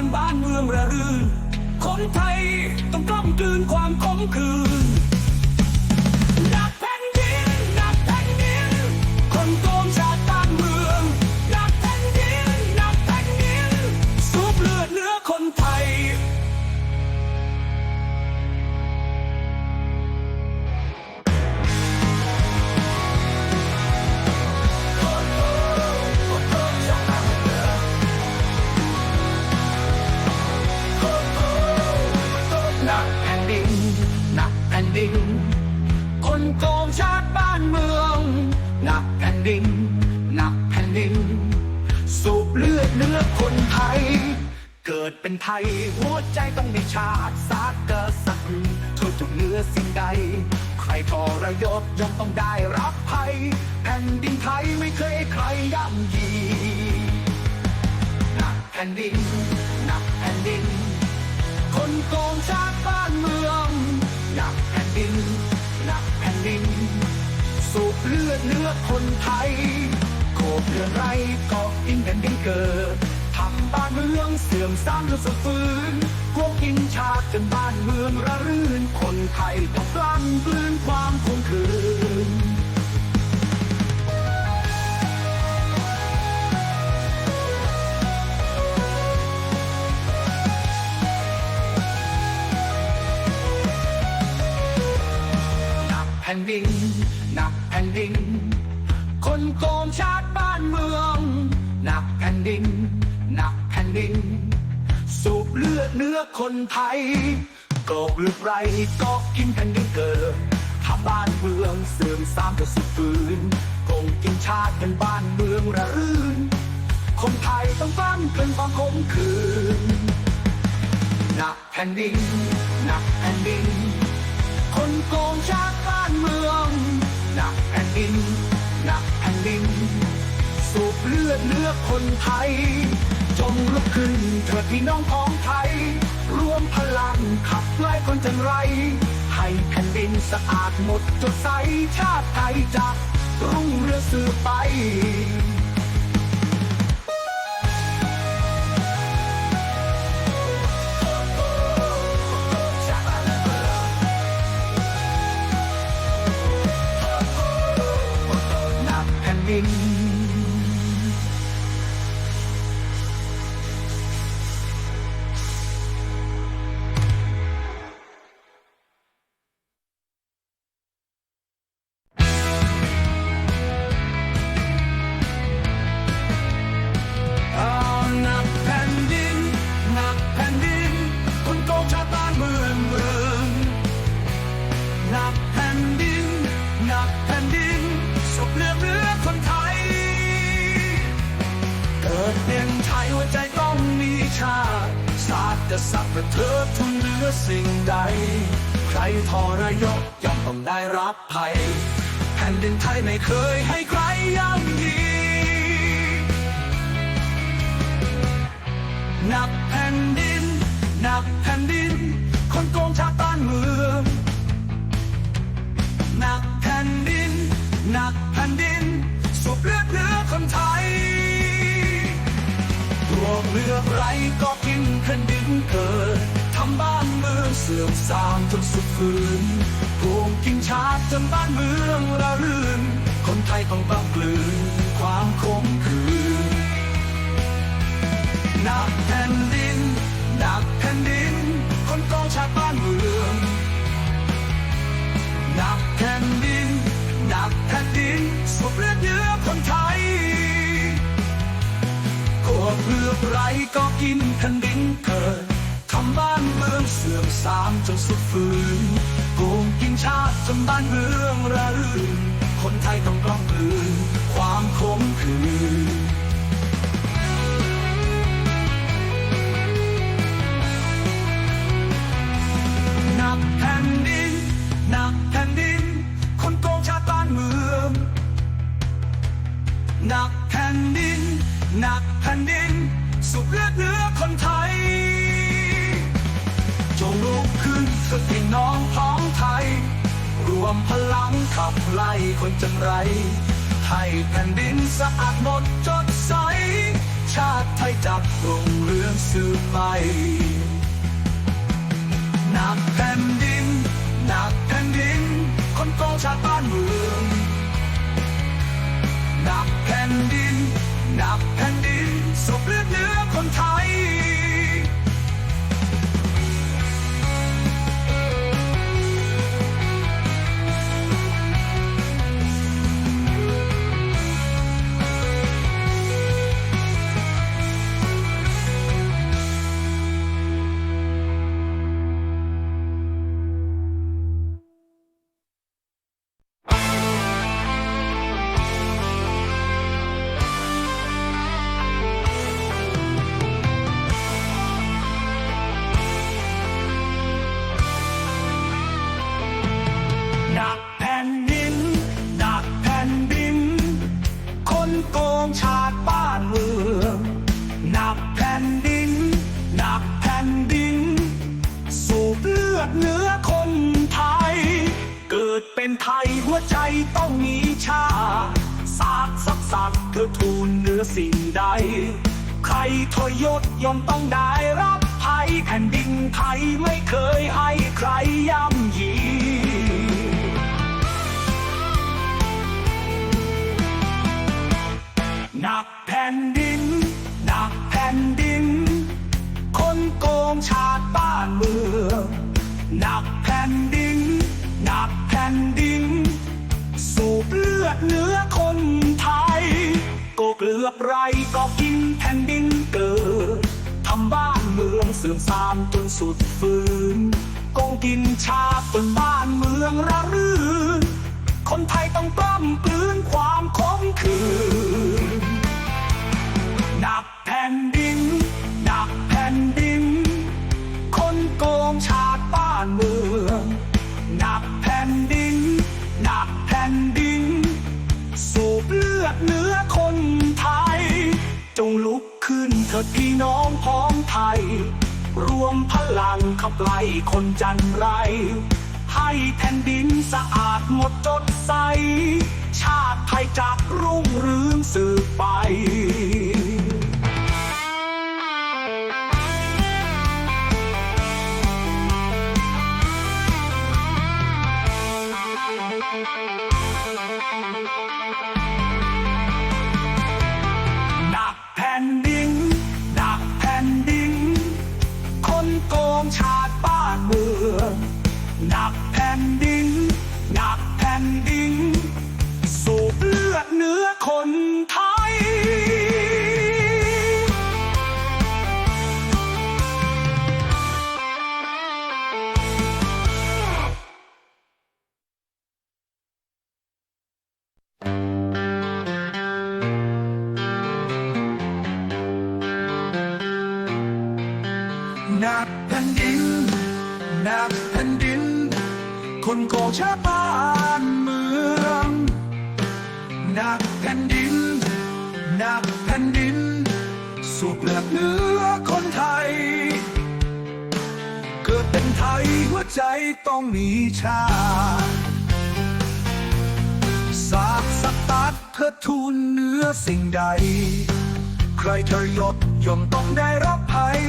จนบ้านเมืองระรื่นคนไทยต้องกล้ำกลืนความขมขื่น เป็นไทย หัวใจต้องมีชาติศาสตร์กษัตริย์ทุกทุกเหนือสิ่งใด ใครทรยศย่อมต้องได้รับภัย แผ่นดินไทยไม่เคยใครย่ำยีหนักแผ่นดินหนักแผ่นดิน คนโกงชาติบ้านเมืองหนักแผ่นดินหนักแผ่นดิน สูบเลือดเนื้อคนไทยโกบเรือนไรก็กินแผ่นดินเกิด บ้านเมืองเสื่อมสร้างด้วยสุดฝืนพวกกินชาติจนบ้านเมืองระรื่น คนไทยต้องกลั้นกลืนความคงคืนนักแผ่นดิน หนักแผ่นดิน สูบเลือดเนื้อคนไทยโกบหรือไรก็กินแผ่นดินเกิดทำบ้านเมืองเสื่อมสามก็สุดฝืนโกงกินชาติกันบ้านเมืองระรื่น คนไทยต้องกลั้นเกินความคมคืนหนักแผ่นดินหนักแผ่นดิน คนโกงชาติบ้านเมืองหนักแผ่นดินหนักแผ่นดิน สูบเลือดเนื้อคนไทย ลุกขึ้นเถิดพี่น้องของไทย รวมพลังขับไล่คนจันไร ให้แผ่นดินสะอาดหมดจดใสชาติไทยจะรุ่งเรืองสืบไปนักแผ่นดิน ชาติศาสตร์กษัตริย์ประเทิดทุนเหนือสิ่งใด ใครทรยศย่อมต้องได้รับภัย แผ่นดินไทยไม่เคยให้ใครย่ำ เลือไรก็กินขนดินเกิดทำบ้านเมืองเสื่อมทรามจนสุดฝืนโกงกินชาติจนบ้านเมืองระรื่น คนไทยต้องกำกลืนความคมคืนนับแผ่น ไรก็กินแผ่นดินเกิดทำบ้านเมืองเสื่อมทรามจนสุดฝืนโกงกินชาติจนบ้านเมืองระรื่นคนไทยต้องกล้องกลืนความขมขืนหนักแผ่นดินหนักแผ่นดิน คนโกงชาติบ้านเมืองหนักแผ่นดินหนัก สุบเลือดเนื้อคนไทย จงลุกขึ้นเถิดพี่น้องพ้องไทย รวมพลังขับไล่คนจันไร ให้แผ่นดินสะอาดหมดจดใส ชาติไทยจับรุ่งเรืององสืบไปหนักแผ่นดินหนักแผ่นดิน คนโกงชาติบ้านเมืองหนักแผ่นดิน คนไทย ต้องมีชาศาสตร์สักสักเธอทูลเหนือสิ่งใด ใครทรยศย่อมต้องได้รับภัยแผ่นดินไทยไม่เคยให้ใครย่ำยีหนักแผ่นดินหนักแผ่นดิน คนโกงชาติ ก็กินแผ่นดินเกิดทำบ้านเมืองเสื่อมทรามจนสุดฝืนกงกินชาติจนบ้านเมืองระรื่นคนไทยต้องกล้ำกลืนความขมขืนหนักแผ่นดินหนักแผ่นดิน คนโกงชาติบ้านเมืองหนักแผ่นดินหนักแผ่นดิน สูบเลือดเนื้อคน จงลุกขึ้นเถิดพี่น้องพ้องไทย รวมพลังขับไล่คนจันไร ให้แผ่นดินสะอาดหมดจดใส ชาติไทยจากรุ่งเรืองสืบไป หนักแผ่นดินหนักแผ่นดิน คนโกชาบ้านเมืองหนักแผ่นดินหนักแผ่นดินสูบเลือดเนื้อคนไทย เกิดเป็นไทยหัวใจต้องมีชาสากสตัดเพื่อทูลเนื้อสิ่งใด ใครทรยศย่อมต้องได้รับภัย